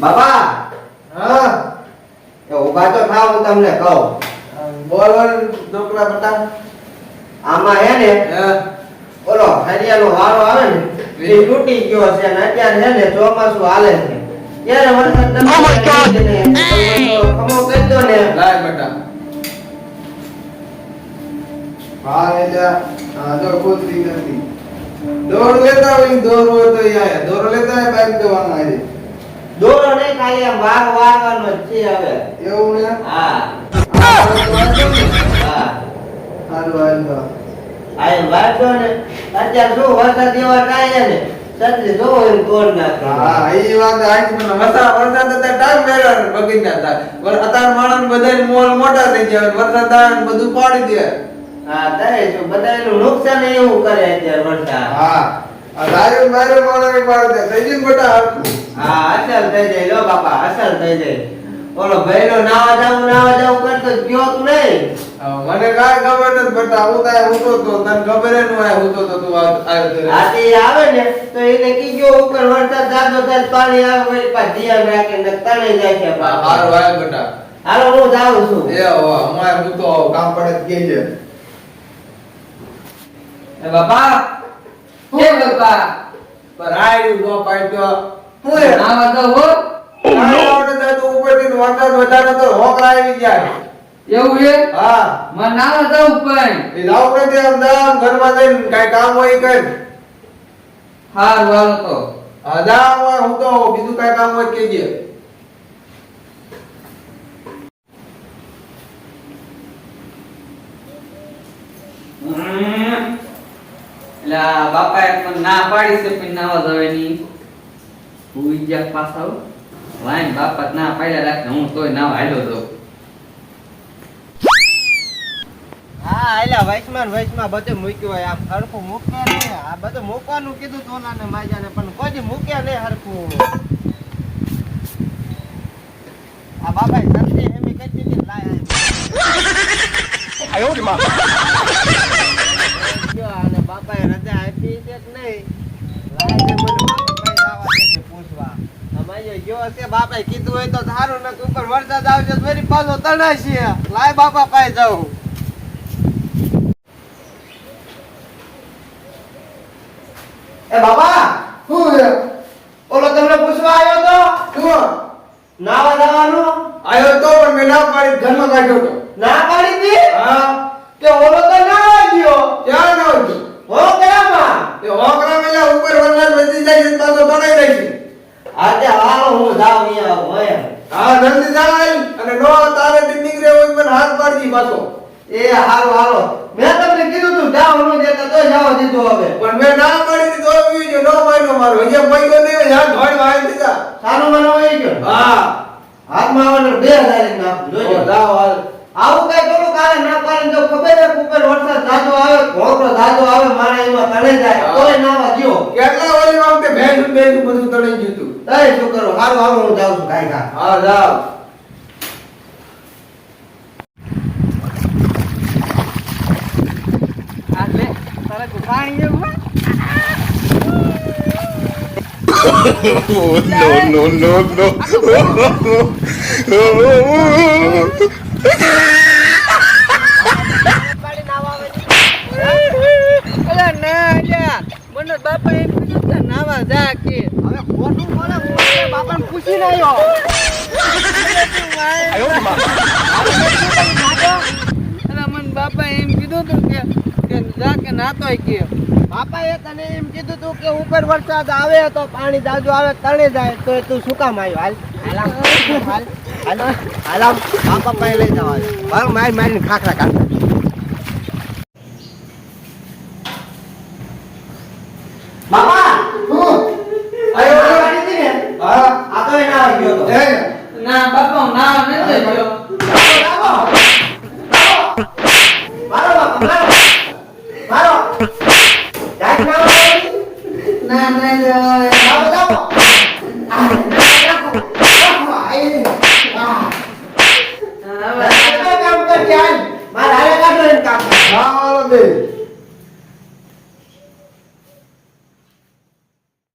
બાપા! હા? એ ઊભા તો થાવ હું તમને કહું. બોલ બોલ છોકરા બટા. આમાં હે ને હા. ઓલો હરિયાનો વારો આવે ને એ તૂટી ગયો છે ને અત્યારે હે ને ચોમાસું હાલે છે. ત્યારે વરસાદ તમે Oh my God! ને ખમો કરી દો ને. લાય બટા. હા એટલે હા જો ખુદ દીકરી દોડ લેતા હોય દોર તો યાર દોર લેતા હોય બાઈક દેવાનું આજે દોરો નહીં ખાલી આમ વાર વારવાનો જ છે હવે. એવું ને? હા. હાલ તો આ એમ ને. અત્યારે શું વરસાદ એવા કાંઈ ને? સત્રી જો એમ તોડ નાખે. હા એ વાત આજ મને વરસાદ વરસાદ તો ટાઈમ મેળવે બગી ના થાય અત્યારે માણસ બધા મોલ મોટા થઈ જાય વરસાદ આવે બધું પાડી દે. હા તારે શું બધા એનું નુકસાન એવું કરે અત્યારે વરસાદ. હા. મારે મારે થઈ ગયું બેટા હા અસલ થઈ જાય. લો બાપા અસલ થઈ જાય. ઓલો ભાઈનો નાવા જાવું નાવા જાવું કરતો ગયો નહીં? મને કાંઈ ખબર નથી બેટા હું તાય હું તો તને ખબર ને હું તો. આવે ને તો એને કીધું ઉપર વરસાદ જાતો થાય પાણી આવે વળી પાછું ધ્યાન રાખે ને તણાઈ જાય છે હારું બેટા. હાલો હું જાઉં છું. એ હો હું તો કામ પડે કહેજે એ બાપા કે બાપા. પણ નો પાડ્યો હું એ તો તું વધારે તો આવી જાય. એવું છે? હા. મને ના દઉં પણ. એ લાવ ઘરમાં જઈને કાંઈ કામ હોય કઈ હારું તો. હા હોય હું તો બીજું કઈ કામ હોય કે કહેજે. એટલે બાપાએ પણ ના પાડી છે, પણ નાવા જવાની હું ઈજા પાછા વાઈન બાપા ના પાડ્યા રાખે, હું તોય નાવા હાલ્યો તો. હા એલા વૈષ્ણવ બધું મૂક્યું હોય, આમ હરખું મૂકે નહીં આ બધું મૂકવાનું કીધું તોલા ને પણ કોઈ મૂક્યા નહીં હરખું. આ બાપા અમારે જો હશે કીધું હોય તો સારું ને ઉપર વરસાદ આવશે તો ફરી પાછો તણાશે લાય બાપા પાસે જાઉં. એ બાબા શું છે? ઓલો તમને પૂછવા આવ્યો તો? શું? નાવા જવાનું? આવ્યો તો પણ મેં ના પાડી ઘરમાં કાઢ્યો તો. ના પાડી દી હા. કે ઓલો તો ના ગયો. ક્યાં ન હો કરામાં એ હોકરા મેલા ઉપર વરસાદ વધી જાય તો તણાઈ છે. આજે હાલો હું જાવ અહીંયા હોય હા જલ્દી જાય અને નો તારે થી નીકળે હોય મને હાથ પાડજી પાછો. એ હાલો હાલો. મેં તમને કીધું તું જાવ નો જે તો જાવ દીધો હવે. પણ મેં ના પાડી આવી ગયો નો માયનો મારો. અહીંયા પૈસો નહીં હાથ ધોઈ વાળી દીધા. સારું માનો હોય ગયો. હા. હાથમાં આવવાનું બે હજાર એક જોજો જાવ હાલ. આવું કઈ થોડું કાલે ના પાડે તો ખબર છે ઉપર વરસાદ જાજો આવે ઘોંઘરો જાજો આવે મારે એમાં તણે જાય. કોઈ નાવા ગયો કેટલા વખતે ભેંસ ભેંસ બધું તળી ગયું હતું તઈ શું કરો હારું હાલો હું જાઉં છું કાંઈ ખા હા Oh, no, no, no, no. અલા ના અલ્યા મને બાપા એમ કીધું કે નાવા જા કે હવે ખોટું બોલે હું એ પૂછીને આવ્યો અલા મને બાપા એમ કીધું તું કે કે જા કે નાતોય કે બાપાએ તને એમ કીધું તું કે ઉપર વરસાદ આવે તો પાણી જાજુ આવે તણે જાય તો તું શું કામ આવ્યો હાલ હાલ હાલ હાલ બાપા પાસે લઈ જવા મારી મારીને ખાખરા કાઢ આ તો. ના આવ્યો હે ના બાપા ના નથી ગયો મારો બાપા. મારો મારો જાત ના ના ના જાઓ જાઓ. મારા કામ. કરે કામ હા